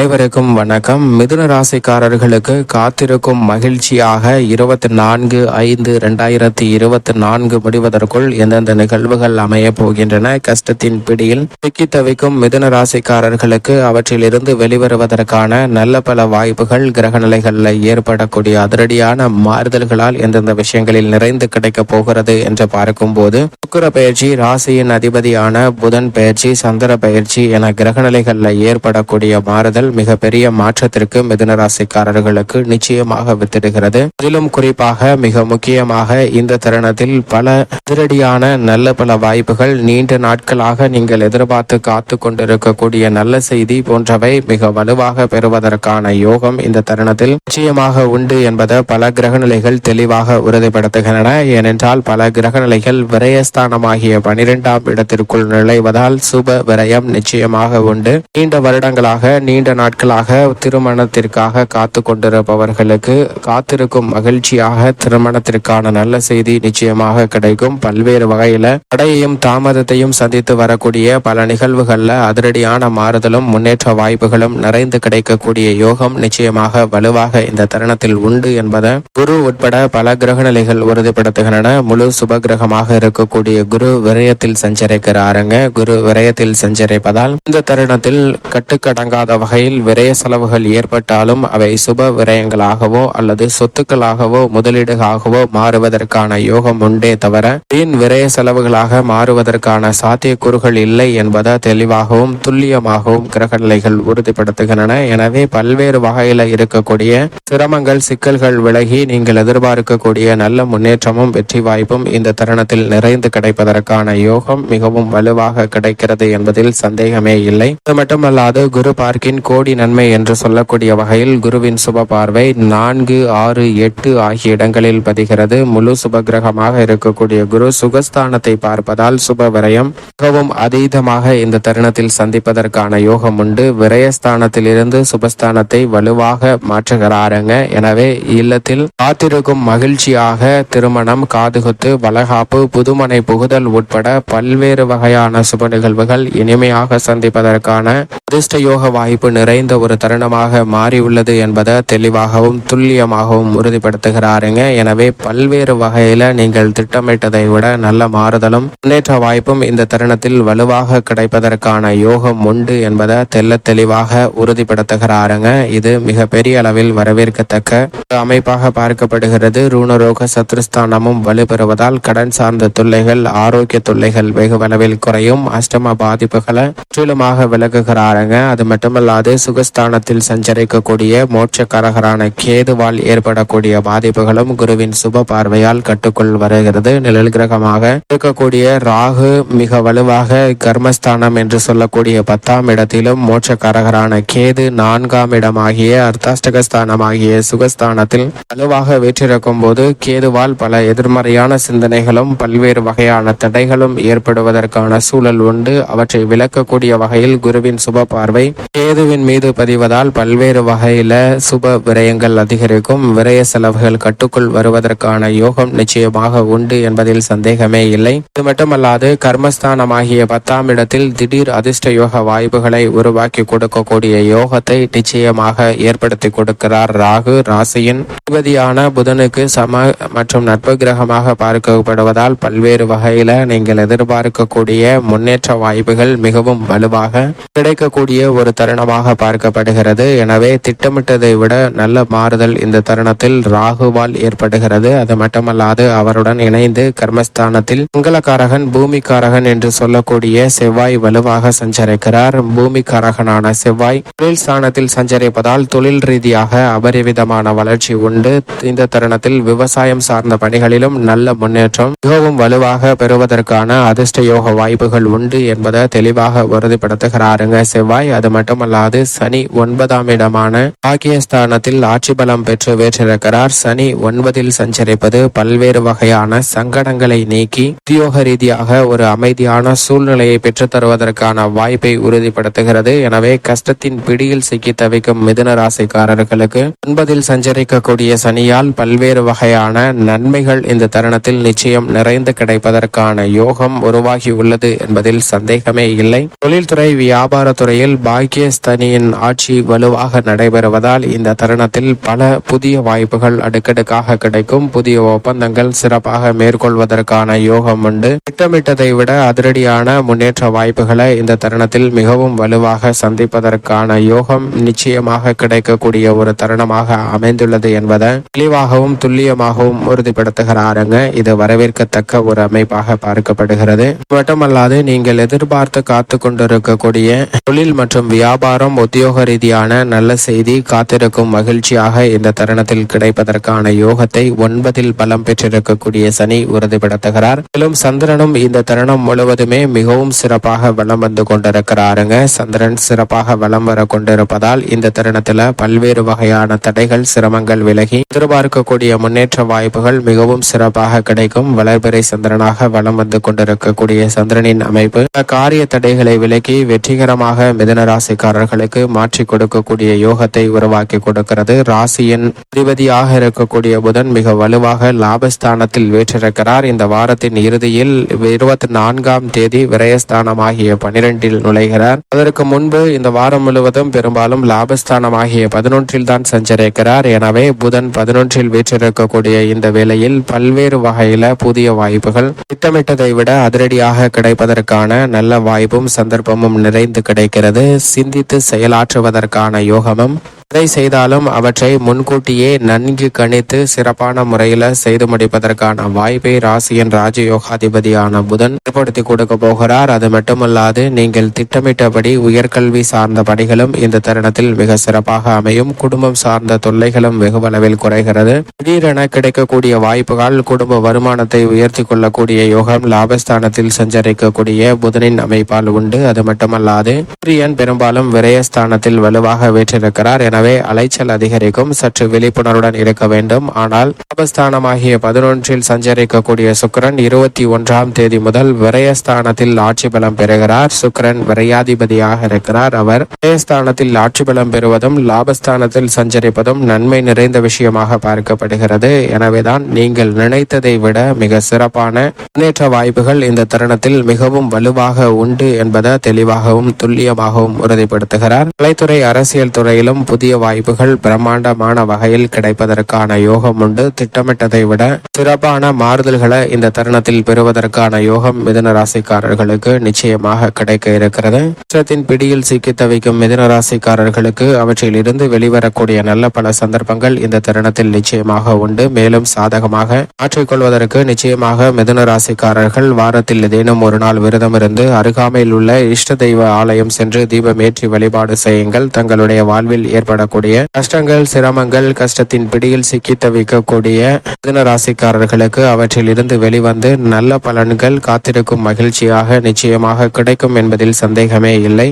அனைவருக்கும் வணக்கம். மிதுன ராசிக்காரர்களுக்கு காத்திருக்கும் மகிழ்ச்சியாக இருபத்தி நான்கு ஐந்து ரெண்டாயிரத்தி இருபத்தி நான்கு முடிவதற்குள் எந்தெந்த நிகழ்வுகள் அமைய போகின்றன கஷ்டத்தின் பிடியில் சிக்கி தவிக்கும் மிதுன ராசிக்காரர்களுக்கு அவற்றிலிருந்து வெளிவருவதற்கான நல்ல பல வாய்ப்புகள் கிரகநிலைகளில் ஏற்படக்கூடிய அதிரடியான மாறுதல்களால் எந்தெந்த விஷயங்களில் நிறைந்து கிடைக்கப் போகிறது என்று பார்க்கும்போது சுக்கர பயிற்சி ராசியின் அதிபதியான புதன் பயிற்சி சந்திர பயிற்சி என கிரகநிலைகளில் ஏற்படக்கூடிய மாறுதல் மிகப்பெரிய மாற்றத்திற்கு மிதுனராசிக்காரர்களுக்கு நிச்சயமாக வித்திடுகிறது. அதிலும் குறிப்பாக மிக முக்கியமாக இந்த தருணத்தில் பல அதிரடியான நல்ல பல வாய்ப்புகள் நீண்ட நாட்களாக நீங்கள் எதிர்பார்த்து காத்து கொண்டிருக்கக்கூடிய நல்ல செய்தி போன்றவை மிக வலுவாக பெறுவதற்கான யோகம் இந்த தருணத்தில் நிச்சயமாக உண்டு என்பதை பல கிரகநிலைகள் தெளிவாக உறுதிப்படுத்துகின்றன. ஏனென்றால் பல கிரகநிலைகள் விரயஸ்தானமாகிய பனிரெண்டாம் இடத்திற்குள் நுழைவதால் சுப விரயம் நிச்சயமாக உண்டு. நீண்ட வருடங்களாக நீண்ட நாட்களாக திருமணத்திற்காக காத்து கொண்டிருப்பவர்களுக்கு காத்திருக்கும் மகிழ்ச்சியாக திருமணத்திற்கான நல்ல செய்தி நிச்சயமாக கிடைக்கும். பல்வேறு வகையில தடையையும் தாமதத்தையும் சந்தித்து வரக்கூடிய பல நிகழ்வுகள்ல அதிரடியான மாறுதலும் முன்னேற்ற வாய்ப்புகளும் நிறைந்து கிடைக்கக்கூடிய யோகம் நிச்சயமாக வலுவாக இந்த தருணத்தில் உண்டு என்பதை குரு உட்பட பல கிரகநிலைகள் உறுதிப்படுத்துகின்றன. முழு சுப கிரகமாக இருக்கக்கூடிய குரு விரயத்தில் சஞ்சரிக்கிறாருங்க. குரு விரயத்தில் சஞ்சரிப்பதால் இந்த தருணத்தில் கட்டுக்கடங்காத வகையில் விரய செலவுகள் ஏற்பட்டாலும் அவை சுப விரயங்களாகவோ அல்லது சொத்துக்களாகவோ முதலீடுகளாகவோ மாறுவதற்கான யோகம் உண்டே தவிர வீண் விரய செலவுகளாக மாறுவதற்கான சாத்தியக்கூறுகள் இல்லை என்பதை தெளிவாகவும் துல்லியமாகவும் கிரகநிலைகள் உறுதிப்படுத்துகின்றன. எனவே பல்வேறு வகையில இருக்கக்கூடிய சிரமங்கள் சிக்கல்கள் விலகி நீங்கள் எதிர்பார்க்கக்கூடிய நல்ல முன்னேற்றமும் வெற்றி வாய்ப்பும் இந்த தருணத்தில் நிறைந்து கிடைப்பதற்கான யோகம் மிகவும் வலுவாக கிடைக்கிறது என்பதில் சந்தேகமே இல்லை. இது மட்டுமல்லாது குரு பார்க்கின் கோடி நன்மை என்று சொல்லக்கூடிய வகையில் குருவின் சுப பார்வை நான்கு ஆறு எட்டு ஆகிய இடங்களில் பதிகிறது. முழு சுப கிரகமாக இருக்கக்கூடிய குரு சுகஸ்தானத்தை பார்ப்பதால் சுப விரயம் மிகவும் அதீதமாக இந்த தருணத்தில் சந்திப்பதற்கான யோகம் உண்டு. விரயஸ்தானத்தில் இருந்து சுபஸ்தானத்தை வலுவாக மாற்றுகிறாருங்க. எனவே இல்லத்தில் காத்திருக்கும் மகிழ்ச்சியாக திருமணம் காதுகுத்து வளகாப்பு புதுமனை புகுதல் உட்பட பல்வேறு வகையான சுப நிகழ்வுகள் இனிமையாக சந்திப்பதற்கான அதிர்ஷ்ட யோக வாய்ப்பு நிறைந்த ஒரு தருணமாக மாறியுள்ளது என்பதை தெளிவாகவும் துல்லியமாகவும் உறுதிப்படுத்துகிறாருங்க. எனவே பல்வேறு வகையில நீங்கள் திட்டமிட்டதை விட நல்ல மாறுதலும் முன்னேற்ற வாய்ப்பும் இந்த தருணத்தில் வலுவாக கிடைப்பதற்கான யோகம் உண்டு என்பதை தெல்ல தெளிவாக உறுதிப்படுத்துகிறாருங்க. இது மிக பெரிய அளவில் வரவேற்கத்தக்க ஒரு அமைப்பாக பார்க்கப்படுகிறது. ரூணரோக சத்ருஸ்தானமும் வலுப்பெறுவதால் கடன் சார்ந்த தொல்லைகள் ஆரோக்கிய தொல்லைகள் வெகு அளவில் குறையும். அஷ்டம பாதிப்புகளை முற்றிலுமாக விலகுகிறாருங்க அது மட்டுமல்லாது அதாவது சுகஸ்தானத்தில் சஞ்சரிக்கக்கூடிய மோட்சக்காரகரான கேதுவால் ஏற்படக்கூடிய பாதிப்புகளும் குருவின் சுப பார்வையால் கட்டுக்குள் வருகிறது. நிழல் கிரகமாக இருக்கக்கூடிய ராகு மிக வலுவாக கர்மஸ்தானம் என்று சொல்லக்கூடிய பத்தாம் இடத்திலும் மோட்சக்காரகரான கேது நான்காம் இடமாகிய அர்த்தாஷ்டகஸ்தானமாகிய சுகஸ்தானத்தில் வலுவாக வீற்றிருக்கும் போது கேதுவால் பல எதிர்மறையான சிந்தனைகளும் பல்வேறு வகையான தடைகளும் ஏற்படுவதற்கான சூழல் உண்டு. அவற்றை விளக்கக்கூடிய வகையில் குருவின் சுப பார்வை கேதுவின் மீது பதிவதால் பல்வேறு வகையில சுப விரயங்கள் அதிகரிக்கும். விரய செலவுகள் கட்டுக்குள் வருவதற்கான யோகம் நிச்சயமாக உண்டு என்பதில் சந்தேகமே இல்லை. இது மட்டுமல்லாது கர்மஸ்தானமாகிய பத்தாம் இடத்தில் திடீர் அதிர்ஷ்ட யோக வாய்ப்புகளை உருவாக்கி கொடுக்கக்கூடிய யோகத்தை நிச்சயமாக ஏற்படுத்தி கொடுக்கிறார் ராகு. ராசியின் அதிபதியான புதனுக்கு சம மற்றும் நட்பு கிரகமாக பார்க்கப்படுவதால் பல்வேறு வகையில நீங்கள் எதிர்பார்க்கக்கூடிய முன்னேற்ற வாய்ப்புகள் மிகவும் வலுவாக கிடைக்கக்கூடிய ஒரு தருணமாக பார்க்கப்படுகிறது. எனவே திட்டமிட்டதை விட நல்ல மாறுதல் இந்த தருணத்தில் ராகுவால் ஏற்படுகிறது. அது மட்டுமல்லாது அவருடன் இணைந்து கர்மஸ்தானத்தில் மங்களக்காரகன் பூமிக்காரகன் என்று சொல்லக்கூடிய செவ்வாய் வலுவாக சஞ்சரிக்கிறார். பூமிக்காரகனான செவ்வாய் தொழில் ஸ்தானத்தில் சஞ்சரிப்பதால் தொழில் ரீதியாக அபரிவிதமான வளர்ச்சி உண்டு. இந்த தருணத்தில் விவசாயம் சார்ந்த பணிகளிலும் நல்ல முன்னேற்றம் மிகவும் வலுவாக பெறுவதற்கான அதிர்ஷ்ட யோக வாய்ப்புகள் உண்டு என்பதை தெளிவாக உறுதிப்படுத்துகிறாருங்க செவ்வாய். அது மட்டுமல்லாது சனி ஒன்பதாம் இடமான பாக்கியஸ்தானத்தில் ஆட்சி பலம் பெற்று வேற்றிருக்கிறார். சனி ஒன்பதில் சஞ்சரிப்பது பல்வேறு வகையான சங்கடங்களை நீக்கி உத்தியோக ரீதியாக ஒரு அமைதியான சூழ்நிலையை பெற்றுத்தருவதற்கான வாய்ப்பை உறுதிப்படுத்துகிறது. எனவே கஷ்டத்தின் பிடியில் சிக்கி தவிக்கும் மிதுன ராசிக்காரர்களுக்கு ஒன்பதில் சஞ்சரிக்கக்கூடிய சனியால் பல்வேறு வகையான நன்மைகள் இந்த தருணத்தில் நிச்சயம் நிறைந்து கிடைப்பதற்கான யோகம் உருவாகி உள்ளது என்பதில் சந்தேகமே இல்லை. தொழில்துறை வியாபாரத்துறையில் பாக்கியஸ்தனி அணியின் ஆட்சி வலுவாக நடைபெறுவதால் இந்த தருணத்தில் பல புதிய வாய்ப்புகள் அடுக்கடுக்காக கிடைக்கும். புதிய ஒப்பந்தங்கள் சிறப்பாக மேற்கொள்வதற்கான யோகம் உண்டு. திட்டமிட்டதை விட அதிரடியான முன்னேற்ற வாய்ப்புகளை இந்த தருணத்தில் மிகவும் வலுவாக சந்திப்பதற்கான யோகம் நிச்சயமாக கிடைக்கக்கூடிய ஒரு தருணமாக அமைந்துள்ளது என்பதை தெளிவாகவும் துல்லியமாகவும் உறுதிப்படுத்துகிறாருங்க. இது வரவேற்கத்தக்க ஒரு அமைப்பாக பார்க்கப்படுகிறது. மட்டுமல்லாது நீங்கள் எதிர்பார்த்து காத்து கொண்டிருக்கக்கூடிய தொழில் மற்றும் வியாபாரம் உத்தியோக ரீதியான நல்ல செய்தி காத்திருக்கும் மகிழ்ச்சியாக இந்த தருணத்தில் கிடைப்பதற்கான யோகத்தை ஒன்பதில் பலம் பெற்றிருக்கக்கூடிய சனி உறுதிப்படுத்துகிறார். மேலும் சந்திரனும் இந்த தருணம் முழுவதுமே மிகவும் சிறப்பாக வலம் வந்து கொண்டிருக்கிறாருங்க. சந்திரன் சிறப்பாக வலம் வர கொண்டிருப்பதால் இந்த தருணத்துல பல்வேறு வகையான தடைகள் சிரமங்கள் விலகி எதிர்பார்க்கக்கூடிய முன்னேற்ற வாய்ப்புகள் மிகவும் சிறப்பாக கிடைக்கும். வளர்பிறை சந்திரனாக வலம் வந்து கொண்டிருக்கக்கூடிய சந்திரனின் அமைப்பு காரிய தடைகளை விலக்கி வெற்றிகரமாக மிதன ராசிக்காரர்களுக்கு உங்களுக்கு மாற்றி கொடுக்கக்கூடிய யோகத்தை உருவாக்கி கொடுக்கிறது. ராசியின் அதிபதியாக இருக்கக்கூடிய புதன் மிக வலுவாக லாபஸ்தானத்தில் வீற்றிருக்கிறார். இந்த வாரத்தின் இறுதியில் இருபத்தி நான்காம் தேதி விரயஸ்தானம் ஆகிய பனிரெண்டில் நுழைகிறார். அதற்கு முன்பு இந்த வாரம் முழுவதும் பெரும்பாலும் லாபஸ்தானம் ஆகிய பதினொன்றில் தான் சஞ்சரிக்கிறார். எனவே புதன் பதினொன்றில் வீற்றிருக்கக்கூடிய இந்த வேளையில் பல்வேறு வகையில புதிய வாய்ப்புகள் திட்டமிட்டதை விட அதிரடியாக கிடைப்பதற்கான நல்ல வாய்ப்பும் சந்தர்ப்பமும் நிறைந்து கிடைக்கிறது. சிந்தித்து செயலாற்றுவதற்கான யோகமும் எதை செய்தாலும் அவற்றை முன்கூட்டியே நன்கு கணித்து சிறப்பான முறையில் செய்து முடிப்பதற்கான வாய்ப்பை ராசியின் ராஜயோகாதிபதியான புதன் ஏற்படுத்தி கொடுக்க போகிறார். அது மட்டுமல்லாது நீங்கள் திட்டமிட்டபடி உயர்கல்வி சார்ந்த பணிகளும் இந்த தருணத்தில் மிக சிறப்பாக அமையும். குடும்பம் சார்ந்த தொல்லைகளும் வெகுவளவில் குறைகிறது. திடீரென கிடைக்கக்கூடிய வாய்ப்புகள் குடும்ப வருமானத்தை உயர்த்தி கொள்ளக்கூடிய யோகம் லாபஸ்தானத்தில் சஞ்சரிக்கக்கூடிய புதனின் அமைப்பால் உண்டு. அது மட்டுமல்லாது சூரியன் பெரும்பாலும் விரயஸ்தானத்தில் வலுவாக வீற்றிருக்கிறார். எனவே அலைச்சல் அதிகரிக்கும். சற்று விழிப்புணர்வுடன் இருக்க வேண்டும். ஆனால் லாபஸ்தானமாகிய பதினொன்றில் சஞ்சரிக்கக்கூடிய சுக்கரன் இருபத்தி ஒன்றாம் தேதி முதல் விரயஸ்தானத்தில் ஆட்சி பலம் பெறுகிறார். சுக்கரன் விரையாதிபதியாக இருக்கிறார். அவர் விரயஸ்தானத்தில் ஆட்சி பலம் பெறுவதும் லாபஸ்தானத்தில் சஞ்சரிப்பதும் நன்மை நிறைந்த விஷயமாக பார்க்கப்படுகிறது. எனவேதான் நீங்கள் நினைத்ததை விட மிக சிறப்பான முன்னேற்ற வாய்ப்புகள் இந்த தருணத்தில் மிகவும் வலுவாக உண்டு என்பதை தெளிவாகவும் துல்லியமாகவும் உறுதிப்படுத்துகிறார். கலைத்துறை அரசியல் துறையிலும் புதிய வாய்ப்புகள் பிரம்மாண்டமான வகையில் கிடைப்பதற்கான யோகம் உண்டு. திட்டமிட்டதை விட சிறப்பான மாறுதல்களை இந்த தருணத்தில் பெறுவதற்கான யோகம் மிதன ராசிக்காரர்களுக்கு நிச்சயமாக கிடைக்க இருக்கிறது. குற்றத்தின் பிடியில் சிக்கி தவிக்கும் மிதன ராசிக்காரர்களுக்கு அவற்றில் இருந்து வெளிவரக்கூடிய நல்ல பல சந்தர்ப்பங்கள் இந்த தருணத்தில் நிச்சயமாக உண்டு. மேலும் சாதகமாக மாற்றிக்கொள்வதற்கு நிச்சயமாக மிதுன ராசிக்காரர்கள் வாரத்தில் ஏதேனும் ஒரு நாள் விரதம் இருந்து அருகாமையில் உள்ள இஷ்ட தெய்வ ஆலயம் சென்று தீபம் ஏற்றி வழிபாடு செய்யுங்கள். தங்களுடைய வாழ்வில் ஏற்படக்கூடிய கஷ்டங்கள் சிரமங்கள் கஷ்டத்தின் பிடியில் சிக்கி தவிக்கக்கூடிய மிதுன ராசிக்காரர்களுக்கு அவற்றில் இருந்து வெளிவந்து நல்ல பலன்கள் காத்திருக்கும் மகிழ்ச்சியாக நிச்சயமாக கிடைக்கும் என்பதில் சந்தேகமே இல்லை.